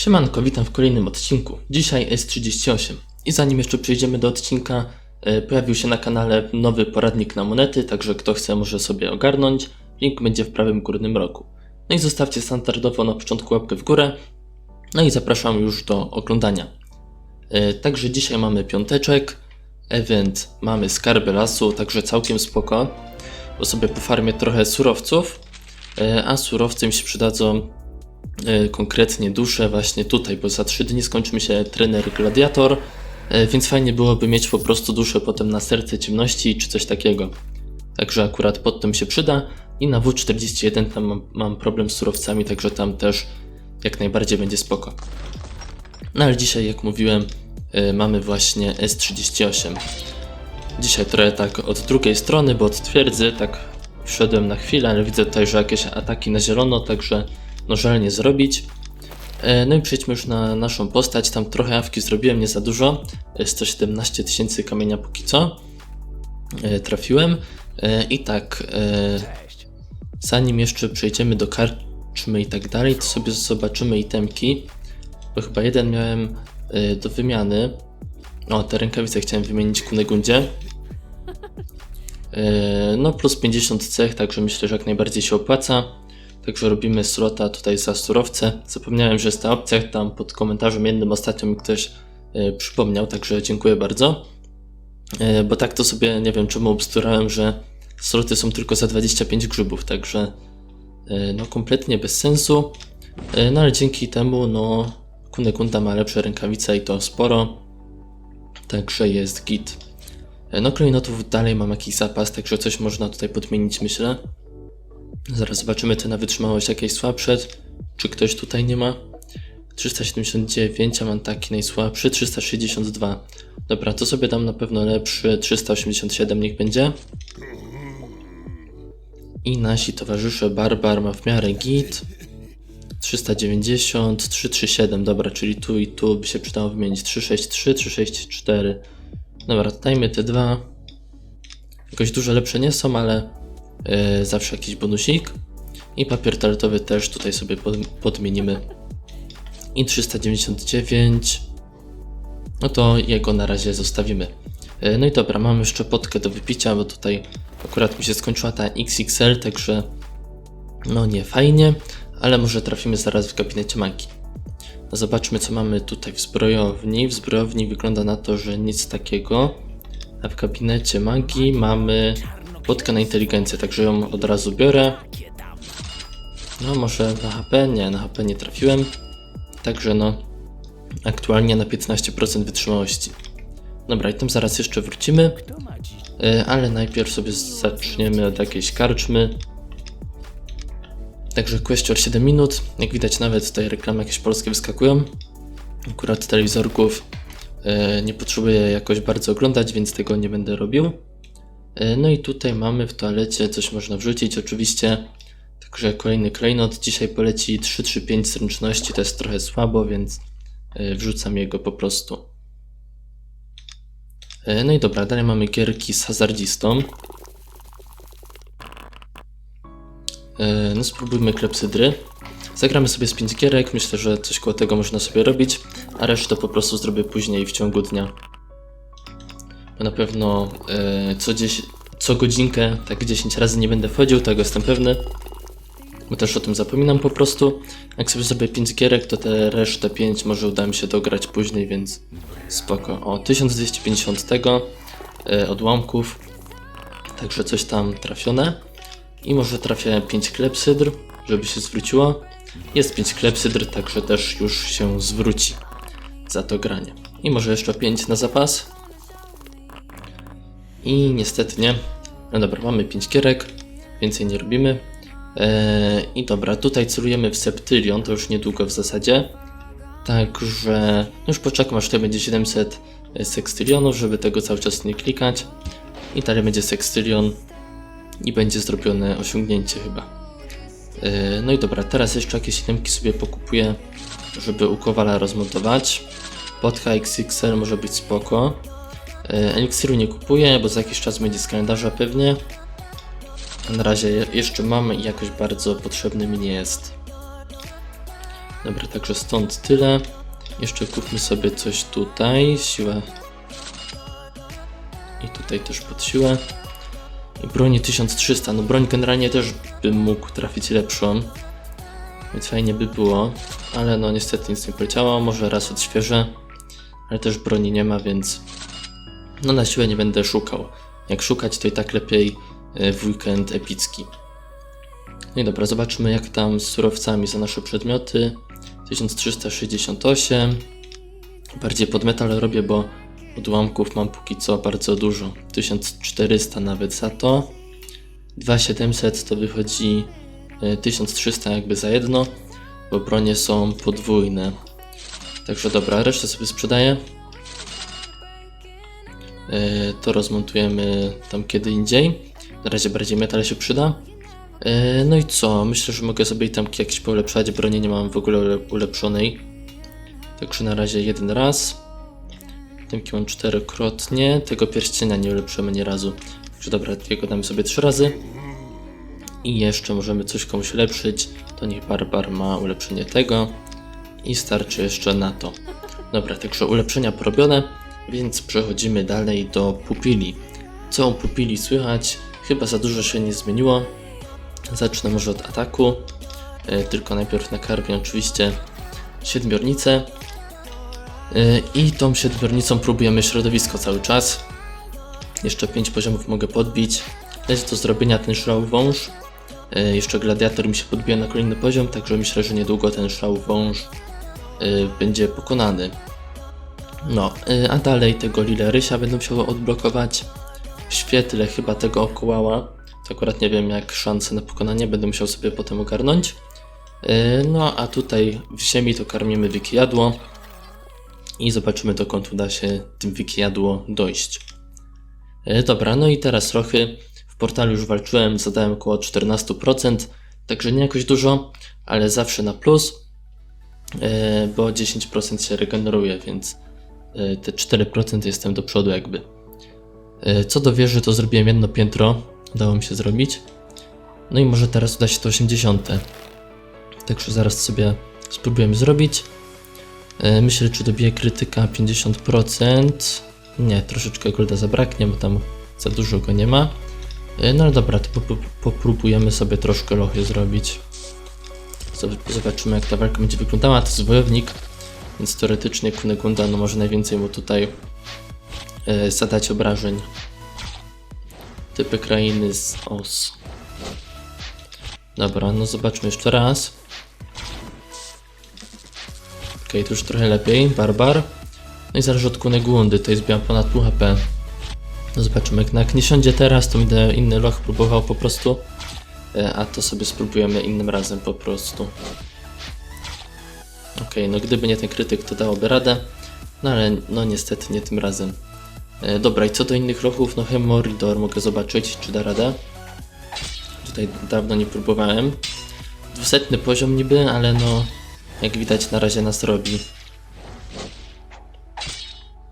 Siemanko, witam w kolejnym odcinku. Dzisiaj S38. I zanim jeszcze przejdziemy do odcinka, e, pojawił się na kanale nowy poradnik na monety, także kto chce może sobie ogarnąć. Link będzie w prawym górnym rogu. No i zostawcie standardowo na początku łapkę w górę. No i zapraszam już do oglądania. E, Także dzisiaj mamy piąteczek, event mamy skarby lasu, także całkiem spoko, bo sobie pofarmię trochę surowców, e, a surowce mi się przydadzą konkretnie duszę właśnie tutaj, bo za 3 dni skończy mi się trener gladiator, e, więc fajnie byłoby mieć po prostu duszę potem na serce ciemności czy coś takiego. Także akurat pod tym się przyda i na W41 tam mam, mam problem z surowcami, także tam też jak najbardziej będzie spoko. No ale dzisiaj, jak mówiłem, y, mamy właśnie S38. Dzisiaj trochę tak od drugiej strony, bo od twierdzy tak wszedłem na chwilę, ale widzę tutaj, że jakieś ataki na zielono, także no żal nie zrobić. E, No i przejdźmy już na naszą postać. Tam trochę awki zrobiłem, nie za dużo. E, 117 tysięcy kamienia póki co. E, Trafiłem. E, I tak, e, zanim jeszcze przejdziemy do karczmy i tak dalej, to sobie zobaczymy itemki. Bo chyba jeden miałem do wymiany. O, te rękawice chciałem wymienić Kunegundzie. No plus 50 cech, także myślę, że jak najbardziej się opłaca. Także robimy slota tutaj za surowce. Zapomniałem, że jest ta opcja, tam pod komentarzem jednym ostatnio mi ktoś y, przypomniał, także dziękuję bardzo. Y, bo tak to sobie, nie wiem czemu obsturałem, że sloty są tylko za 25 grzybów, także y, no kompletnie bez sensu. No ale dzięki temu, no, Kunekunda ma lepsze rękawice i to sporo. Także jest git. No, klejnotów dalej mam jakiś zapas, także coś można tutaj podmienić, myślę. Zaraz zobaczymy te na wytrzymałość jakieś słabsze. Czy ktoś tutaj nie ma? 379, a mam taki najsłabszy, 362. Dobra, to sobie dam na pewno lepszy, 387 niech będzie. I nasi towarzysze Barbar ma w miarę git. 390, 337, dobra, czyli tu i tu by się przydało wymienić 363, 364. Dobra, dajmy te dwa. Jakoś dużo lepsze nie są, ale zawsze jakiś bonusik. I papier toaletowy też tutaj sobie pod, podmienimy. I 399. No to jego na razie zostawimy. Yy, no i dobra, mam jeszcze potkę do wypicia, bo tutaj akurat mi się skończyła ta XXL, także no nie fajnie ale może trafimy zaraz w gabinecie magii. No zobaczmy, co mamy tutaj w zbrojowni. W zbrojowni wygląda na to, że nic takiego. A w gabinecie magii mamy podkę na inteligencję, także ją od razu biorę. No może na HP? Nie, na HP nie trafiłem. Także no, aktualnie na 15% wytrzymałości. Dobra, i tam zaraz jeszcze wrócimy. Y, Ale najpierw sobie zaczniemy od jakiejś karczmy. Także Question 7 minut. Jak widać nawet tutaj reklamy jakieś polskie wyskakują. Akurat telewizorków e, nie potrzebuję jakoś bardzo oglądać, więc tego nie będę robił. E, no i tutaj mamy w toalecie coś można wrzucić oczywiście. Także kolejny klejnot. Dzisiaj poleci 335 zręczności, to jest trochę słabo, więc e, wrzucam jego po prostu. E, No i dobra, dalej mamy gierki z hazardzistą. No spróbujmy klepsydry. Zagramy sobie z 5 gierek, myślę, że coś koło tego można sobie robić, a resztę po prostu zrobię później w ciągu dnia. Na pewno e, co, dzies- co godzinkę, tak 10 razy nie będę wchodził, tego jestem pewny. Bo też o tym zapominam po prostu. Jak sobie zrobię 5 gierek, to te resztę 5 może uda mi się dograć później, więc spoko. O, 1250 tego e, odłamków, także coś tam trafione. I może trafię 5 klepsydr, żeby się zwróciło. Jest 5 klepsydr, także też już się zwróci za to granie. I może jeszcze 5 na zapas. I niestety nie. No dobra, mamy 5 gierek, więcej nie robimy. Eee, I dobra, tutaj celujemy w Septylion, to już niedługo w zasadzie. Także no już poczekam aż to będzie 700 sekstylionów, żeby tego cały czas nie klikać. I dalej będzie sekstylion i będzie zrobione osiągnięcie chyba. Yy, No i dobra, teraz jeszcze jakieś itemki sobie pokupuję, żeby u Kowala rozmontować. Podka XXL może być spoko. Yy, Eliksiru nie kupuję, bo za jakiś czas będzie z kalendarza pewnie. Na razie je- jeszcze mam i jakoś bardzo potrzebny mi nie jest. Dobra, także stąd tyle. Jeszcze kupmy sobie coś tutaj. Siłę. I tutaj też pod siłę. I broni 1300. No broń generalnie też bym mógł trafić lepszą. Więc fajnie by było. Ale no niestety nic nie poleciało. Może raz odświeżę. Ale też broni nie ma, więc no na siłę nie będę szukał. Jak szukać, to i tak lepiej e, w weekend epicki. No i dobra, zobaczmy jak tam z surowcami za nasze przedmioty. 1368. Bardziej pod metal robię, bo odłamków mam póki co bardzo dużo. 1400 nawet za to. 2700 to wychodzi e, 1300 jakby za jedno, bo bronie są podwójne. Także dobra, resztę sobie sprzedaję. E, To rozmontujemy tam kiedy indziej. Na razie bardziej metal się przyda. E, No i co? Myślę, że mogę sobie tam jakieś poulepszać. Broni nie mam w ogóle ule- ulepszonej. Także na razie jeden raz. Tymki mam czterokrotnie. Tego pierścienia nie ulepszymy nie razu. Także dobra, jego damy sobie trzy razy. I jeszcze możemy coś komuś ulepszyć. To niech Barbar ma ulepszenie tego. I starczy jeszcze na to. Dobra, także ulepszenia porobione, więc przechodzimy dalej do pupili. Co u pupili słychać? Chyba za dużo się nie zmieniło. Zacznę może od ataku. E, tylko najpierw nakarmię oczywiście siedmiornicę. E, I tą siedmiornicą próbujemy środowisko cały czas. Jeszcze 5 poziomów mogę podbić. Jest do zrobienia ten szrał wąż. E, Jeszcze gladiator mi się podbija na kolejny poziom, także myślę, że niedługo ten szrał wąż będzie pokonany. No, e, a dalej tego Lile Rysia będę musiał odblokować. W świetle chyba tego okołała. To akurat nie wiem jak szanse na pokonanie, będę musiał sobie potem ogarnąć. E, No, a tutaj w ziemi to karmimy wikijadło. I zobaczymy dokąd uda się tym wikijadło dojść. E, Dobra, no i teraz rochy. W portalu już walczyłem, zadałem około 14%, także nie jakoś dużo, ale zawsze na plus, bo 10% się regeneruje, więc te 4% jestem do przodu jakby. E, Co do wieży, to zrobiłem jedno piętro, udało mi się zrobić. No i może teraz uda się to 80. Także zaraz sobie spróbujemy zrobić. E, Myślę, czy dobiję krytyka 50%. Nie, troszeczkę golda zabraknie, bo tam za dużo go nie ma. E, No ale dobra, to po- po- popróbujemy sobie troszkę lochy zrobić. Zob- Zobaczymy jak ta walka będzie wyglądała. To jest wojownik, więc teoretycznie Kunegunda no może najwięcej mu tutaj e, zadać obrażeń. Typy krainy z OS. Dobra, no zobaczmy jeszcze raz. Okej, to już trochę lepiej. Barbar. No i zależy od Kunegundy, to jest miał ponad pół HP. No zobaczymy, jak nie siądzie teraz, to będę inny loch próbował po prostu. E, A to sobie spróbujemy innym razem po prostu. Okej, no gdyby nie ten krytyk, to dałoby radę. No ale no niestety nie tym razem. E, dobra, i co do innych lochów, no Hemoridor mogę zobaczyć, czy da radę. Tutaj dawno nie próbowałem. Dwusetny poziom niby, ale no jak widać na razie nas robi.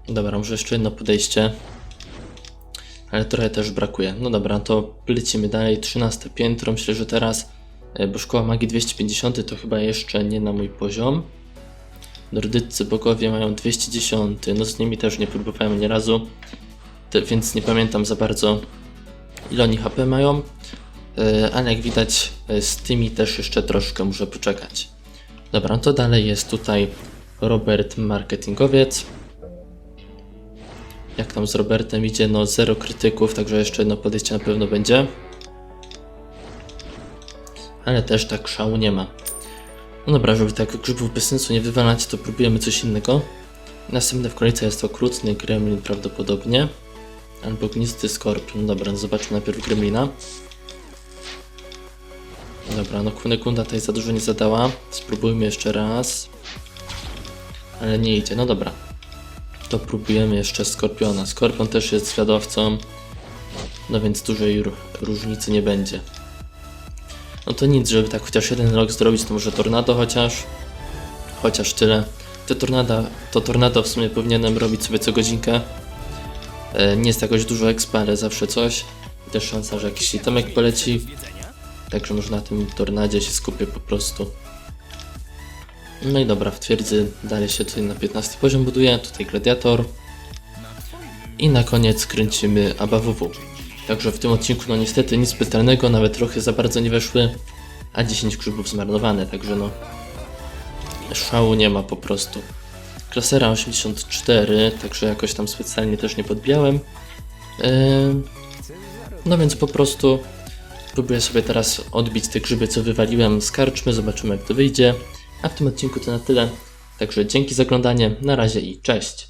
Dobra, może jeszcze jedno podejście. Ale trochę też brakuje. No dobra, to lecimy dalej. 13 piętro, myślę, że teraz, e, bo szkoła magii 250 to chyba jeszcze nie na mój poziom. Nordyccy bogowie mają 210, no z nimi też nie próbowałem ani razu, więc nie pamiętam za bardzo ile oni HP mają. E, Ale jak widać e, z tymi też jeszcze troszkę muszę poczekać. Dobra, no to dalej jest tutaj Robert Marketingowiec. Jak tam z Robertem idzie? No zero krytyków, także jeszcze jedno podejście na pewno będzie. Ale też tak szału nie ma. No dobra, żeby tak grzybów bez sensu nie wywalać, to próbujemy coś innego. Następne w kolejce jest okrutny gremlin prawdopodobnie. Albo gnisty skorpion. Dobra, no zobaczmy najpierw gremlina. Dobra, no Kunekunda tutaj za dużo nie zadała. Spróbujmy jeszcze raz. Ale nie idzie, no dobra. To próbujemy jeszcze Skorpiona. Skorpion też jest zwiadowcą, no więc dużej ró- różnicy nie będzie. No to nic, żeby tak chociaż jeden rok zrobić, to może tornado chociaż. Chociaż tyle. Te tornada, to tornado w sumie powinienem robić sobie co godzinkę. E, nie jest jakoś dużo ale zawsze coś. Też szansa, że jakiś itemek poleci. Także może na tym tornadzie się skupię po prostu. No i dobra, w twierdzy dalej się tutaj na 15 poziom buduje, tutaj gladiator. I na koniec kręcimy ABWW. Także w tym odcinku no niestety nic specjalnego, nawet trochę za bardzo nie weszły, a 10 grzybów zmarnowane, także no szału nie ma po prostu. Klasera 84, także jakoś tam specjalnie też nie podbijałem. Ym, no więc po prostu próbuję sobie teraz odbić te grzyby, co wywaliłem z karczmy, zobaczymy jak to wyjdzie. A w tym odcinku to na tyle. Także dzięki za oglądanie, na razie i cześć.